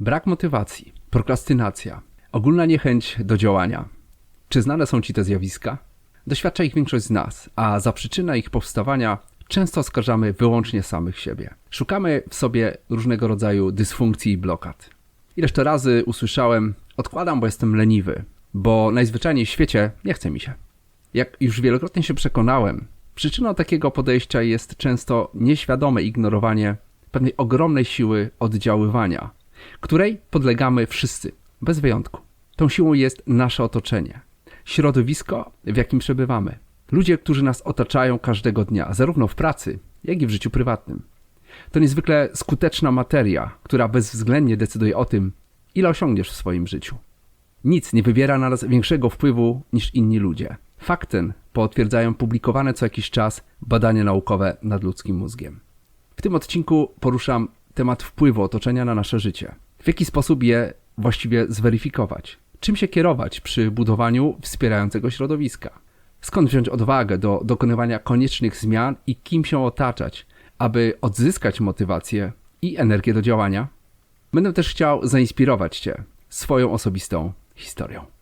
Brak motywacji, prokrastynacja, ogólna niechęć do działania. Czy znane są Ci te zjawiska? Doświadcza ich większość z nas, a za przyczynę ich powstawania często oskarżamy wyłącznie samych siebie. Szukamy w sobie różnego rodzaju dysfunkcji i blokad. Ileż to razy usłyszałem: Odkładam, bo jestem leniwy, bo najzwyczajniej w świecie nie chce mi się. Jak już wielokrotnie się przekonałem, przyczyną takiego podejścia jest często nieświadome ignorowanie pewnej ogromnej siły oddziaływania, której podlegamy wszyscy, bez wyjątku. Tą siłą jest nasze otoczenie, środowisko, w jakim przebywamy, ludzie, którzy nas otaczają każdego dnia, zarówno w pracy, jak i w życiu prywatnym. To niezwykle skuteczna materia, która bezwzględnie decyduje o tym, ile osiągniesz w swoim życiu. Nic nie wywiera na nas większego wpływu niż inni ludzie. Fakt ten potwierdzają publikowane co jakiś czas badania naukowe nad ludzkim mózgiem. W tym odcinku poruszam temat wpływu otoczenia na nasze życie. W jaki sposób je właściwie zweryfikować? Czym się kierować przy budowaniu wspierającego środowiska? Skąd wziąć odwagę do dokonywania koniecznych zmian i kim się otaczać, aby odzyskać motywację i energię do działania? Będę też chciał zainspirować Cię swoją osobistą historią.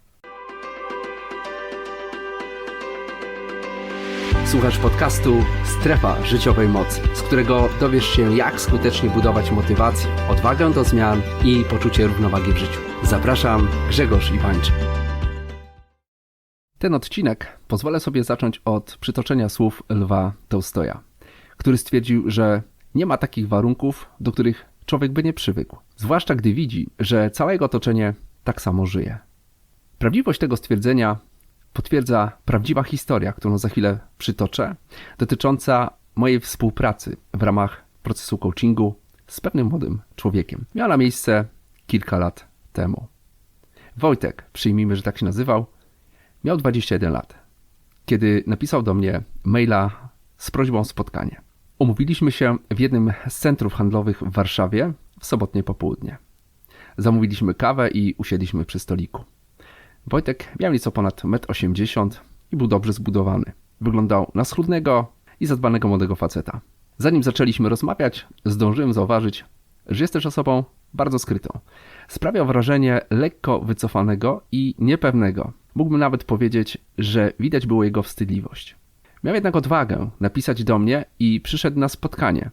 Słuchasz podcastu Strefa Życiowej Mocy, z którego dowiesz się, jak skutecznie budować motywację, odwagę do zmian i poczucie równowagi w życiu. Zapraszam, Grzegorz Iwańczyk. Ten odcinek pozwolę sobie zacząć od przytoczenia słów Lwa Tolstoja, który stwierdził, że nie ma takich warunków, do których człowiek by nie przywykł, zwłaszcza gdy widzi, że całe jego otoczenie tak samo żyje. Prawdziwość tego stwierdzenia potwierdza prawdziwa historia, którą za chwilę przytoczę, dotycząca mojej współpracy w ramach procesu coachingu z pewnym młodym człowiekiem. Miała miejsce kilka lat temu. Wojtek, przyjmijmy, że tak się nazywał, miał 21 lat, kiedy napisał do mnie maila z prośbą o spotkanie. Umówiliśmy się w jednym z centrów handlowych w Warszawie w sobotnie popołudnie. Zamówiliśmy kawę i usiedliśmy przy stoliku. Wojtek miał nieco ponad 1,80 m i był dobrze zbudowany. Wyglądał na schludnego i zadbanego młodego faceta. Zanim zaczęliśmy rozmawiać, zdążyłem zauważyć, że jest też osobą bardzo skrytą. Sprawiał wrażenie lekko wycofanego i niepewnego. Mógłbym nawet powiedzieć, że widać było jego wstydliwość. Miał jednak odwagę napisać do mnie i przyszedł na spotkanie,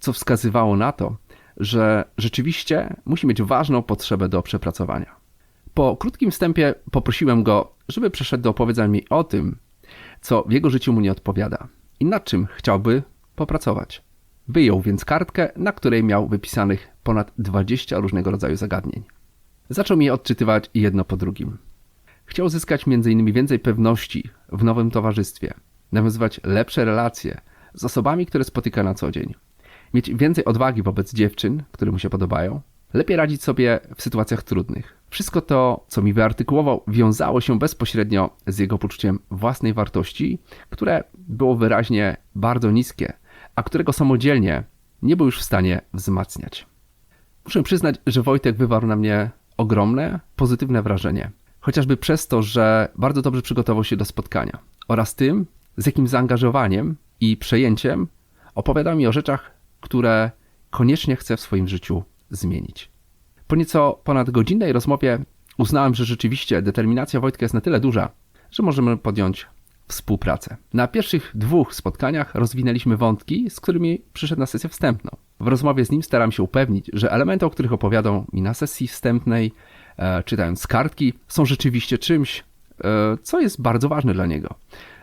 co wskazywało na to, że rzeczywiście musi mieć ważną potrzebę do przepracowania. Po krótkim wstępie poprosiłem go, żeby przeszedł do opowiedzenia mi o tym, co w jego życiu mu nie odpowiada i nad czym chciałby popracować. Wyjął więc kartkę, na której miał wypisanych ponad 20 różnego rodzaju zagadnień. Zaczął mi je odczytywać jedno po drugim. Chciał zyskać m.in. więcej pewności w nowym towarzystwie, nawiązywać lepsze relacje z osobami, które spotyka na co dzień, mieć więcej odwagi wobec dziewczyn, które mu się podobają, lepiej radzić sobie w sytuacjach trudnych. Wszystko to, co mi wyartykułował, wiązało się bezpośrednio z jego poczuciem własnej wartości, które było wyraźnie bardzo niskie, a którego samodzielnie nie był już w stanie wzmacniać. Muszę przyznać, że Wojtek wywarł na mnie ogromne, pozytywne wrażenie. Chociażby przez to, że bardzo dobrze przygotował się do spotkania oraz tym, z jakim zaangażowaniem i przejęciem opowiadał mi o rzeczach, które koniecznie chce w swoim życiu zmienić. Po nieco ponad godzinnej rozmowie uznałem, że rzeczywiście determinacja Wojtka jest na tyle duża, że możemy podjąć współpracę. Na pierwszych dwóch spotkaniach rozwinęliśmy wątki, z którymi przyszedł na sesję wstępną. W rozmowie z nim staram się upewnić, że elementy, o których opowiadał mi na sesji wstępnej, e, czytając kartki, są rzeczywiście czymś, e, co jest bardzo ważne dla niego.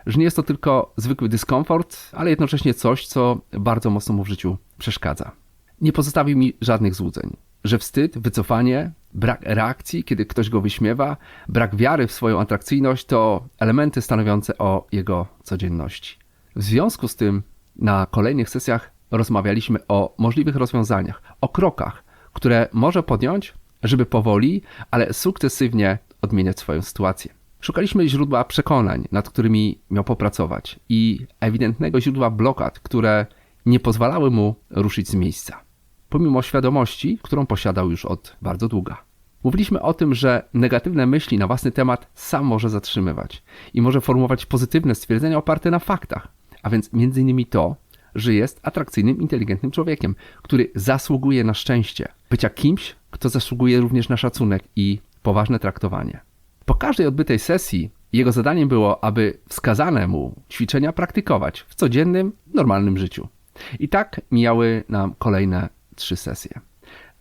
Że nie jest to tylko zwykły dyskomfort, ale jednocześnie coś, co bardzo mocno mu w życiu przeszkadza. Nie pozostawił mi żadnych złudzeń że wstyd, wycofanie, brak reakcji, kiedy ktoś go wyśmiewa, brak wiary w swoją atrakcyjność to elementy stanowiące o jego codzienności. W związku z tym na kolejnych sesjach rozmawialiśmy o możliwych rozwiązaniach, o krokach, które może podjąć, żeby powoli, ale sukcesywnie odmieniać swoją sytuację. Szukaliśmy źródła przekonań, nad którymi miał popracować i ewidentnego źródła blokad, które nie pozwalały mu ruszyć z miejsca pomimo świadomości, którą posiadał już od bardzo długa. Mówiliśmy o tym, że negatywne myśli na własny temat sam może zatrzymywać i może formułować pozytywne stwierdzenia oparte na faktach, a więc m.in. to, że jest atrakcyjnym, inteligentnym człowiekiem, który zasługuje na szczęście, bycia kimś, kto to zasługuje również na szacunek i poważne traktowanie. Po każdej odbytej sesji jego zadaniem było, aby wskazane mu ćwiczenia praktykować w codziennym, normalnym życiu. I tak mijały nam kolejne trzy sesje.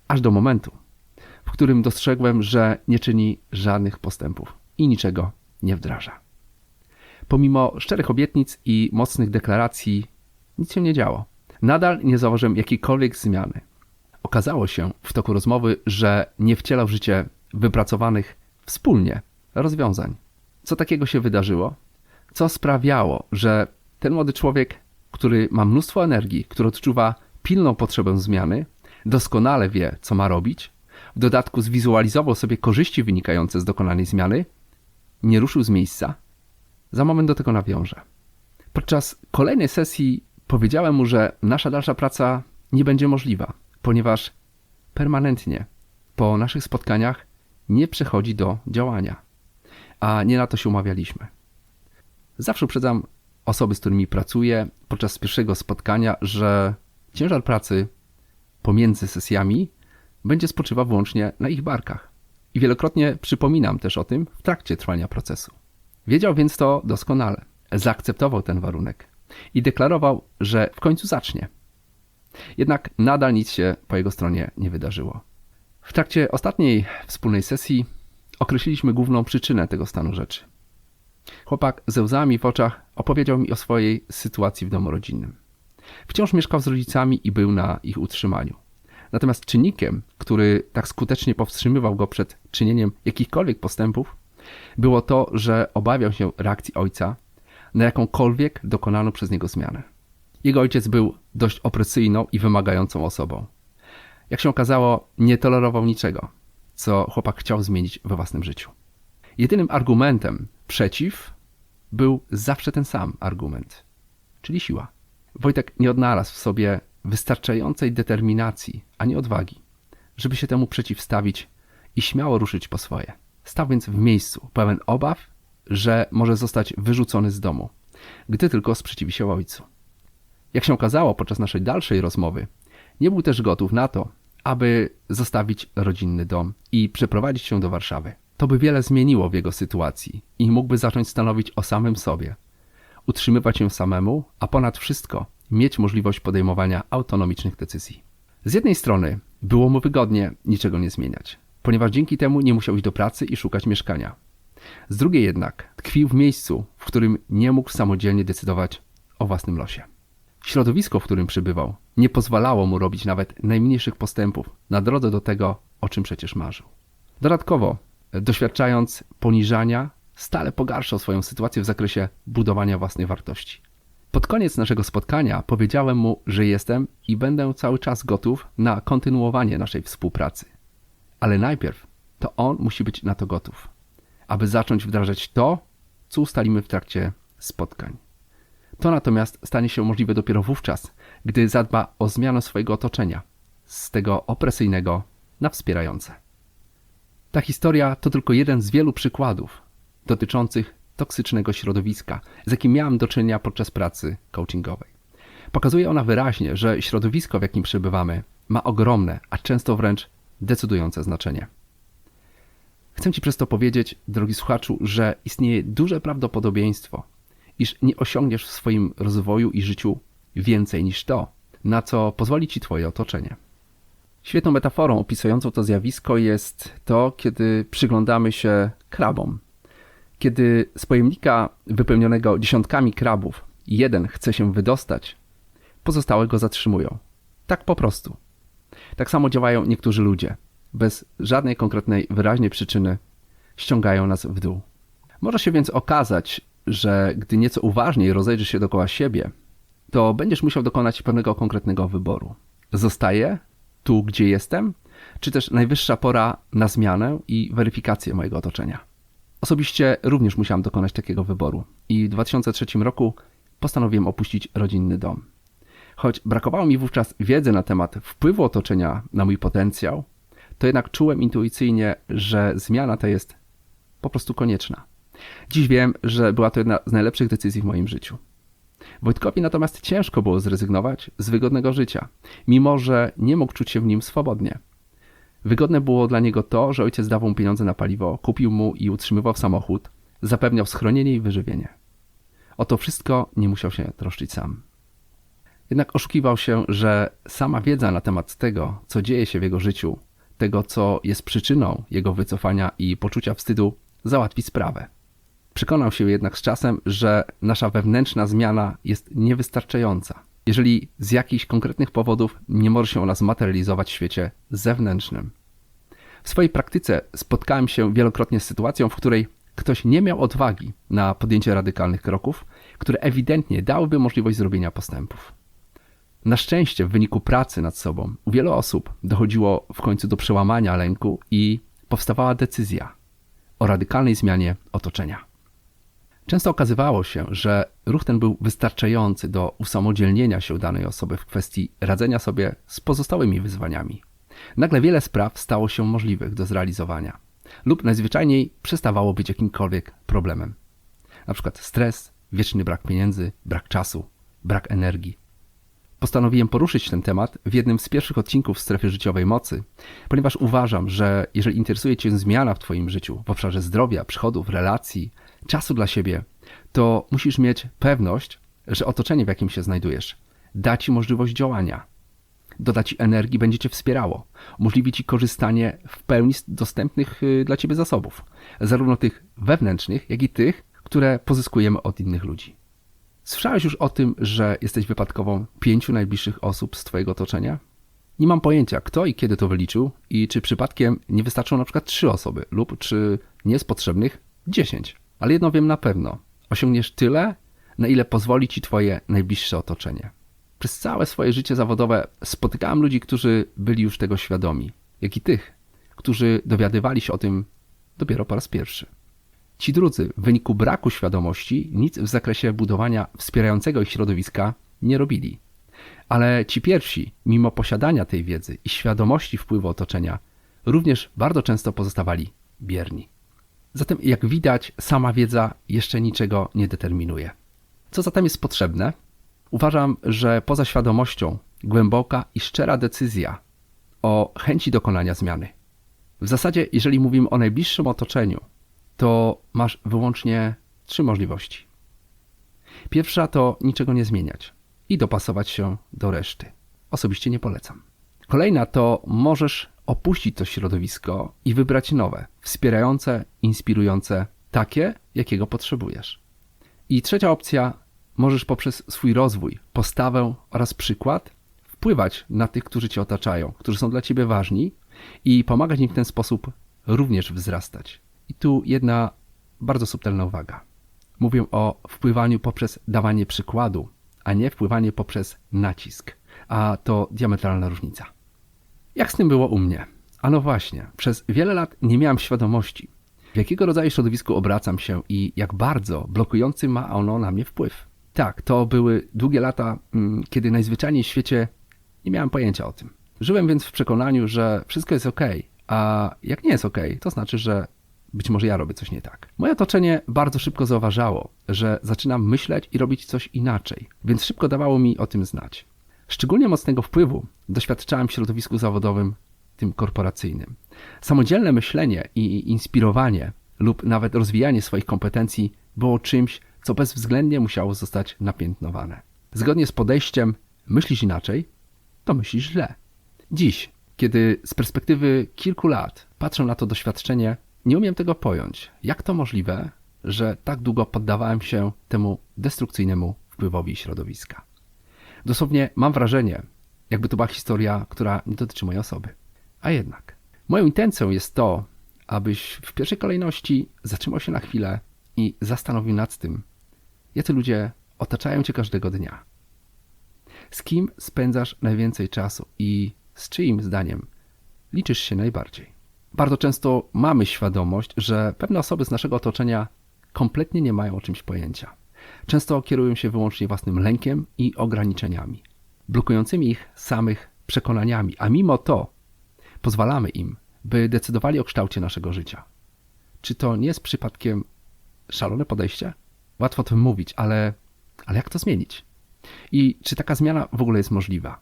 Aż do momentu, w którym dostrzegłem, że nie czyni żadnych postępów i niczego nie wdraża. Pomimo szczerych obietnic i mocnych deklaracji, nic się nie działo. Nadal nie zauważyłem jakiejkolwiek zmiany. Okazało się w toku rozmowy, że nie wcielał w życie wypracowanych wspólnie rozwiązań. Co takiego się wydarzyło? Co sprawiało, że ten młody człowiek, który ma mnóstwo energii, który odczuwa pilną potrzebę zmiany, doskonale wie, co ma robić, w dodatku zwizualizował sobie korzyści wynikające z dokonanej zmiany, nie ruszył z miejsca? Za moment do tego nawiążę. Podczas kolejnej sesji powiedziałem mu, że nasza dalsza praca nie będzie możliwa, ponieważ permanentnie po naszych spotkaniach nie przechodzi do działania, a nie na to się umawialiśmy. Zawsze uprzedzam osoby, z którymi pracuję podczas pierwszego spotkania, że ciężar pracy pomiędzy sesjami będzie spoczywał wyłącznie na ich barkach. I wielokrotnie przypominam też o tym w trakcie trwania procesu. Wiedział więc to doskonale. Zaakceptował ten warunek i deklarował, że w końcu zacznie. Jednak nadal nic się po jego stronie nie wydarzyło. W trakcie ostatniej wspólnej sesji określiliśmy główną przyczynę tego stanu rzeczy. Chłopak ze łzami w oczach opowiedział mi o swojej sytuacji w domu rodzinnym. Wciąż mieszkał z rodzicami i był na ich utrzymaniu. Natomiast czynnikiem, który tak skutecznie powstrzymywał go przed czynieniem jakichkolwiek postępów, było to, że obawiał się reakcji ojca na jakąkolwiek dokonaną przez niego zmianę. Jego ojciec był dość opresyjną i wymagającą osobą. Jak się okazało, nie tolerował niczego, co chłopak chciał zmienić we własnym życiu. Jedynym argumentem przeciw był zawsze ten sam argument, czyli siła. Wojtek nie odnalazł w sobie wystarczającej determinacji ani odwagi, żeby się temu przeciwstawić i śmiało ruszyć po swoje. Stał więc w miejscu, pełen obaw, że może zostać wyrzucony z domu, gdy tylko sprzeciwi się ojcu. Jak się okazało podczas naszej dalszej rozmowy, nie był też gotów na to, aby zostawić rodzinny dom i przeprowadzić się do Warszawy. To by wiele zmieniło w jego sytuacji i mógłby zacząć stanowić o samym sobie, utrzymywać się samemu, a ponad wszystko mieć możliwość podejmowania autonomicznych decyzji. Z jednej strony było mu wygodnie niczego nie zmieniać, ponieważ dzięki temu nie musiał iść do pracy i szukać mieszkania. Z drugiej jednak tkwił w miejscu, w którym nie mógł samodzielnie decydować o własnym losie. Środowisko, w którym przybywał, nie pozwalało mu robić nawet najmniejszych postępów na drodze do tego, o czym przecież marzył. Dodatkowo, doświadczając poniżania, stale pogarszał swoją sytuację w zakresie budowania własnej wartości. Pod koniec naszego spotkania powiedziałem mu, że jestem i będę cały czas gotów na kontynuowanie naszej współpracy. Ale najpierw to on musi być na to gotów, aby zacząć wdrażać to, co ustalimy w trakcie spotkań. To natomiast stanie się możliwe dopiero wówczas, gdy zadba o zmianę swojego otoczenia z tego opresyjnego na wspierające. Ta historia to tylko jeden z wielu przykładów dotyczących toksycznego środowiska, z jakim miałem do czynienia podczas pracy coachingowej. Pokazuje ona wyraźnie, że środowisko, w jakim przebywamy, ma ogromne, a często wręcz decydujące znaczenie. Chcę Ci przez to powiedzieć, drogi słuchaczu, że istnieje duże prawdopodobieństwo, iż nie osiągniesz w swoim rozwoju i życiu więcej niż to, na co pozwoli Ci Twoje otoczenie. Świetną metaforą opisującą to zjawisko jest to, kiedy przyglądamy się krabom. Kiedy z pojemnika wypełnionego dziesiątkami krabów jeden chce się wydostać, pozostałe go zatrzymują. Tak po prostu. Tak samo działają niektórzy ludzie. Bez żadnej konkretnej, wyraźnej przyczyny ściągają nas w dół. Może się więc okazać, że gdy nieco uważniej rozejrzysz się dookoła siebie, to będziesz musiał dokonać pewnego konkretnego wyboru. Zostaję tu, gdzie jestem, czy też najwyższa pora na zmianę i weryfikację mojego otoczenia. Osobiście również musiałem dokonać takiego wyboru i w 2003 roku postanowiłem opuścić rodzinny dom. Choć brakowało mi wówczas wiedzy na temat wpływu otoczenia na mój potencjał, to jednak czułem intuicyjnie, że zmiana ta jest po prostu konieczna. Dziś wiem, że była to jedna z najlepszych decyzji w moim życiu. Wojtkowi natomiast ciężko było zrezygnować z wygodnego życia, mimo że nie mógł czuć się w nim swobodnie. Wygodne było dla niego to, że ojciec dawał mu pieniądze na paliwo, kupił mu i utrzymywał samochód, zapewniał schronienie i wyżywienie. O to wszystko nie musiał się troszczyć sam. Jednak oszukiwał się, że sama wiedza na temat tego, co dzieje się w jego życiu, tego, co jest przyczyną jego wycofania i poczucia wstydu, załatwi sprawę. Przekonał się jednak z czasem, że nasza wewnętrzna zmiana jest niewystarczająca, jeżeli z jakichś konkretnych powodów nie może się ona zmaterializować w świecie zewnętrznym. W swojej praktyce spotkałem się wielokrotnie z sytuacją, w której ktoś nie miał odwagi na podjęcie radykalnych kroków, które ewidentnie dałyby możliwość zrobienia postępów. Na szczęście w wyniku pracy nad sobą u wielu osób dochodziło w końcu do przełamania lęku i powstawała decyzja o radykalnej zmianie otoczenia. Często okazywało się, że ruch ten był wystarczający do usamodzielnienia się danej osoby w kwestii radzenia sobie z pozostałymi wyzwaniami. Nagle wiele spraw stało się możliwych do zrealizowania, lub najzwyczajniej przestawało być jakimkolwiek problemem. Na przykład stres, wieczny brak pieniędzy, brak czasu, brak energii. Postanowiłem poruszyć ten temat w jednym z pierwszych odcinków strefy życiowej mocy, ponieważ uważam, że jeżeli interesuje Cię zmiana w Twoim życiu w obszarze zdrowia, przychodów, relacji, czasu dla siebie, to musisz mieć pewność, że otoczenie, w jakim się znajdujesz, da Ci możliwość działania. Doda Ci energii, będzie Cię wspierało. Umożliwi Ci korzystanie w pełni z dostępnych y, dla Ciebie zasobów, zarówno tych wewnętrznych, jak i tych, które pozyskujemy od innych ludzi. Słyszałeś już o tym, że jesteś wypadkową pięciu najbliższych osób z Twojego otoczenia? Nie mam pojęcia, kto i kiedy to wyliczył i czy przypadkiem nie wystarczą na przykład trzy osoby lub czy nie jest potrzebnych dziesięć. Ale jedno wiem na pewno. Osiągniesz tyle, na ile pozwoli Ci Twoje najbliższe otoczenie. Przez całe swoje życie zawodowe spotykałem ludzi, którzy byli już tego świadomi, jak i tych, którzy dowiadywali się o tym dopiero po raz pierwszy. Ci drudzy w wyniku braku świadomości nic w zakresie budowania wspierającego ich środowiska nie robili. Ale ci pierwsi, mimo posiadania tej wiedzy i świadomości wpływu otoczenia, również bardzo często pozostawali bierni. Zatem, jak widać, sama wiedza jeszcze niczego nie determinuje. Co zatem jest potrzebne? Uważam, że poza świadomością głęboka i szczera decyzja o chęci dokonania zmiany. W zasadzie, jeżeli mówimy o najbliższym otoczeniu, to masz wyłącznie trzy możliwości. Pierwsza to niczego nie zmieniać i dopasować się do reszty. Osobiście nie polecam. Kolejna to możesz opuścić to środowisko i wybrać nowe, wspierające, inspirujące, takie, jakiego potrzebujesz. I trzecia opcja, możesz poprzez swój rozwój, postawę oraz przykład wpływać na tych, którzy cię otaczają, którzy są dla ciebie ważni i pomagać im w ten sposób również wzrastać. I tu jedna bardzo subtelna uwaga. Mówię o wpływaniu poprzez dawanie przykładu, a nie wpływanie poprzez nacisk. A to diametralna różnica. Jak z tym było u mnie? Ano właśnie, przez wiele lat nie miałem świadomości, w jakiego rodzaju środowisku obracam się i jak bardzo blokujący ma ono na mnie wpływ. Tak, to były długie lata, mm, kiedy najzwyczajniej w świecie nie miałem pojęcia o tym. Żyłem więc w przekonaniu, że wszystko jest ok, a jak nie jest ok, to znaczy, że być może ja robię coś nie tak. Moje otoczenie bardzo szybko zauważało, że zaczynam myśleć i robić coś inaczej, więc szybko dawało mi o tym znać. Szczególnie mocnego wpływu doświadczałem w środowisku zawodowym, tym korporacyjnym. Samodzielne myślenie i inspirowanie lub nawet rozwijanie swoich kompetencji było czymś, co bezwzględnie musiało zostać napiętnowane. Zgodnie z podejściem myślisz inaczej, to myślisz źle. Dziś, kiedy z perspektywy kilku lat patrzę na to doświadczenie, nie umiem tego pojąć. Jak to możliwe, że tak długo poddawałem się temu destrukcyjnemu wpływowi środowiska? Dosłownie mam wrażenie, jakby to była historia, która nie dotyczy mojej osoby. A jednak, moją intencją jest to, abyś w pierwszej kolejności zatrzymał się na chwilę i zastanowił nad tym, jacy ludzie otaczają cię każdego dnia. Z kim spędzasz najwięcej czasu i z czyim zdaniem liczysz się najbardziej? Bardzo często mamy świadomość, że pewne osoby z naszego otoczenia kompletnie nie mają o czymś pojęcia. Często kierują się wyłącznie własnym lękiem i ograniczeniami, blokującymi ich samych przekonaniami, a mimo to pozwalamy im, by decydowali o kształcie naszego życia. Czy to nie jest przypadkiem szalone podejście? Łatwo to mówić, ale, ale jak to zmienić? I czy taka zmiana w ogóle jest możliwa?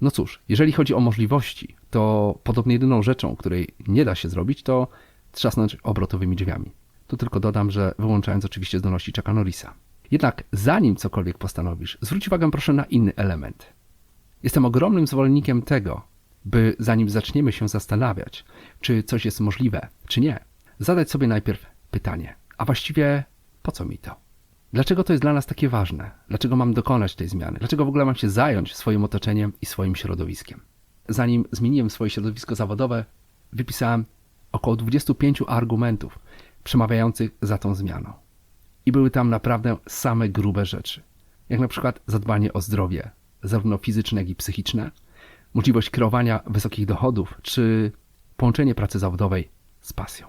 No cóż, jeżeli chodzi o możliwości, to podobnie jedyną rzeczą, której nie da się zrobić, to trzasnąć obrotowymi drzwiami. Tu tylko dodam, że wyłączając oczywiście zdolności Chucka Norrisa. Jednak zanim cokolwiek postanowisz, zwróć uwagę proszę na inny element. Jestem ogromnym zwolennikiem tego, by zanim zaczniemy się zastanawiać, czy coś jest możliwe, czy nie, zadać sobie najpierw pytanie, a właściwie po co mi to? Dlaczego to jest dla nas takie ważne? Dlaczego mam dokonać tej zmiany? Dlaczego w ogóle mam się zająć swoim otoczeniem i swoim środowiskiem? Zanim zmieniłem swoje środowisko zawodowe, wypisałem około 25 argumentów przemawiających za tą zmianą. I były tam naprawdę same grube rzeczy, jak na przykład zadbanie o zdrowie, zarówno fizyczne, jak i psychiczne, możliwość kreowania wysokich dochodów, czy połączenie pracy zawodowej z pasją.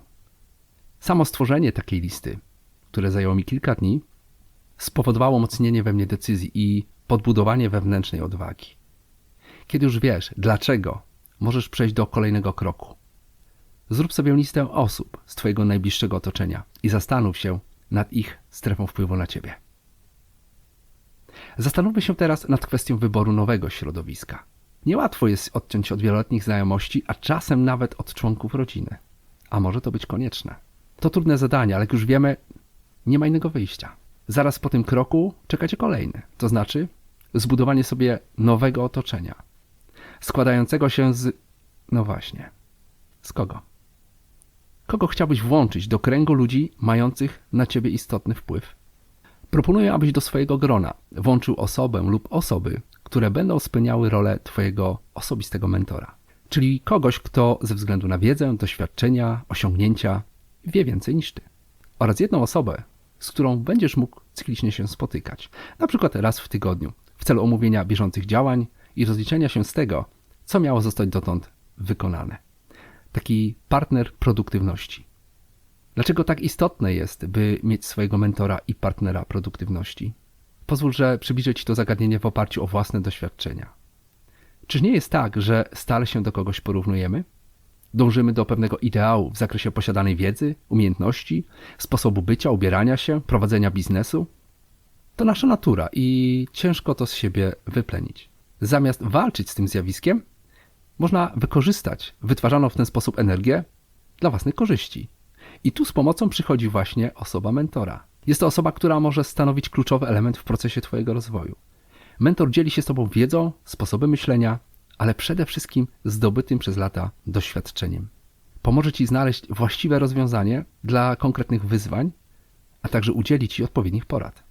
Samo stworzenie takiej listy, które zajęło mi kilka dni, spowodowało mocnienie we mnie decyzji i podbudowanie wewnętrznej odwagi. Kiedy już wiesz, dlaczego, możesz przejść do kolejnego kroku. Zrób sobie listę osób z Twojego najbliższego otoczenia i zastanów się nad ich strefą wpływu na Ciebie. Zastanówmy się teraz nad kwestią wyboru nowego środowiska. Niełatwo jest odciąć od wieloletnich znajomości, a czasem nawet od członków rodziny. A może to być konieczne. To trudne zadanie, ale jak już wiemy, nie ma innego wyjścia. Zaraz po tym kroku czekacie kolejny, to znaczy zbudowanie sobie nowego otoczenia, składającego się z. No właśnie. Z kogo? Kogo chciałbyś włączyć do kręgu ludzi mających na ciebie istotny wpływ? Proponuję, abyś do swojego grona włączył osobę lub osoby, które będą spełniały rolę Twojego osobistego mentora. Czyli kogoś, kto ze względu na wiedzę, doświadczenia, osiągnięcia wie więcej niż Ty. Oraz jedną osobę, z którą będziesz mógł cyklicznie się spotykać, na przykład raz w tygodniu, w celu omówienia bieżących działań i rozliczenia się z tego, co miało zostać dotąd wykonane. Taki partner produktywności. Dlaczego tak istotne jest, by mieć swojego mentora i partnera produktywności? Pozwól, że przybliżę Ci to zagadnienie w oparciu o własne doświadczenia. Czyż nie jest tak, że stale się do kogoś porównujemy? Dążymy do pewnego ideału w zakresie posiadanej wiedzy, umiejętności, sposobu bycia, ubierania się, prowadzenia biznesu? To nasza natura i ciężko to z siebie wyplenić. Zamiast walczyć z tym zjawiskiem, można wykorzystać wytwarzaną w ten sposób energię dla własnych korzyści. I tu z pomocą przychodzi właśnie osoba mentora. Jest to osoba, która może stanowić kluczowy element w procesie Twojego rozwoju. Mentor dzieli się z Tobą wiedzą, sposobem myślenia, ale przede wszystkim zdobytym przez lata doświadczeniem. Pomoże Ci znaleźć właściwe rozwiązanie dla konkretnych wyzwań, a także udzieli Ci odpowiednich porad.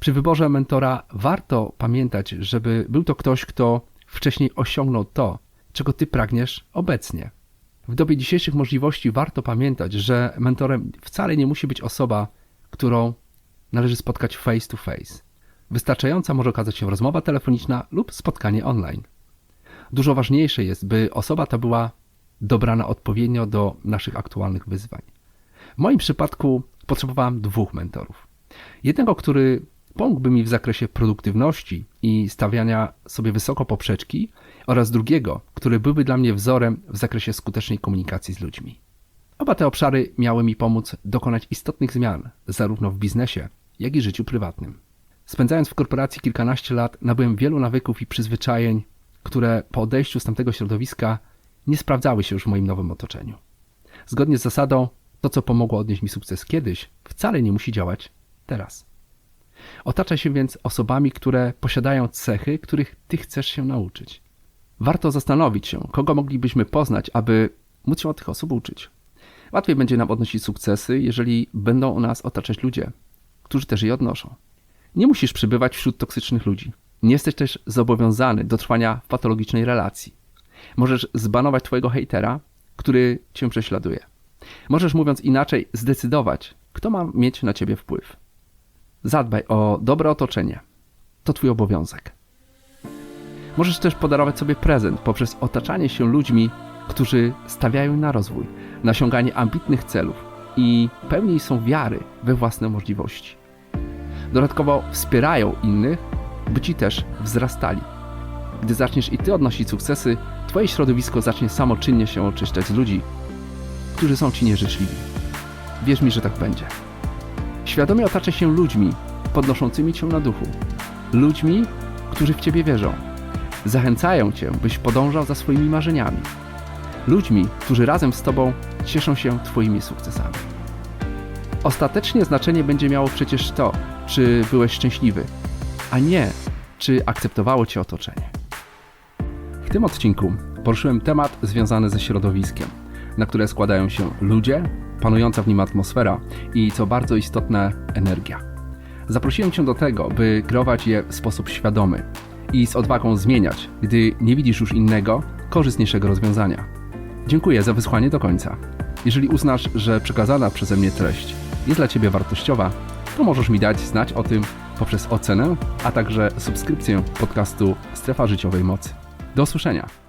Przy wyborze mentora warto pamiętać, żeby był to ktoś, kto wcześniej osiągnął to, czego Ty pragniesz obecnie. W dobie dzisiejszych możliwości warto pamiętać, że mentorem wcale nie musi być osoba, którą należy spotkać face to face. Wystarczająca może okazać się rozmowa telefoniczna lub spotkanie online. Dużo ważniejsze jest, by osoba ta była dobrana odpowiednio do naszych aktualnych wyzwań. W moim przypadku potrzebowałem dwóch mentorów. Jednego, który pomógłby mi w zakresie produktywności i stawiania sobie wysoko poprzeczki, oraz drugiego, który byłby dla mnie wzorem w zakresie skutecznej komunikacji z ludźmi. Oba te obszary miały mi pomóc dokonać istotnych zmian, zarówno w biznesie, jak i życiu prywatnym. Spędzając w korporacji kilkanaście lat, nabyłem wielu nawyków i przyzwyczajeń, które po odejściu z tamtego środowiska nie sprawdzały się już w moim nowym otoczeniu. Zgodnie z zasadą, to co pomogło odnieść mi sukces kiedyś, wcale nie musi działać teraz. Otacza się więc osobami, które posiadają cechy, których ty chcesz się nauczyć. Warto zastanowić się, kogo moglibyśmy poznać, aby móc się od tych osób uczyć. Łatwiej będzie nam odnosić sukcesy, jeżeli będą u nas otaczać ludzie, którzy też je odnoszą. Nie musisz przybywać wśród toksycznych ludzi. Nie jesteś też zobowiązany do trwania w patologicznej relacji. Możesz zbanować twojego hejtera, który cię prześladuje. Możesz, mówiąc inaczej, zdecydować, kto ma mieć na ciebie wpływ. Zadbaj o dobre otoczenie. To twój obowiązek. Możesz też podarować sobie prezent poprzez otaczanie się ludźmi, którzy stawiają na rozwój, na osiąganie ambitnych celów i pełni są wiary we własne możliwości. Dodatkowo wspierają innych, by ci też wzrastali. Gdy zaczniesz i ty odnosić sukcesy, twoje środowisko zacznie samoczynnie się oczyszczać z ludzi, którzy są ci nieżyczliwi. Wierz mi, że tak będzie. Świadomie otaczaj się ludźmi podnoszącymi cię na duchu. Ludźmi, którzy w ciebie wierzą zachęcają cię, byś podążał za swoimi marzeniami. Ludźmi, którzy razem z tobą cieszą się twoimi sukcesami. Ostatecznie znaczenie będzie miało przecież to, czy byłeś szczęśliwy, a nie czy akceptowało cię otoczenie. W tym odcinku poruszyłem temat związany ze środowiskiem, na które składają się ludzie, panująca w nim atmosfera i, co bardzo istotne, energia. Zaprosiłem Cię do tego, by kreować je w sposób świadomy i z odwagą zmieniać, gdy nie widzisz już innego, korzystniejszego rozwiązania. Dziękuję za wysłuchanie do końca. Jeżeli uznasz, że przekazana przeze mnie treść jest dla Ciebie wartościowa, to możesz mi dać znać o tym poprzez ocenę, a także subskrypcję podcastu Strefa Życiowej Mocy. Do usłyszenia.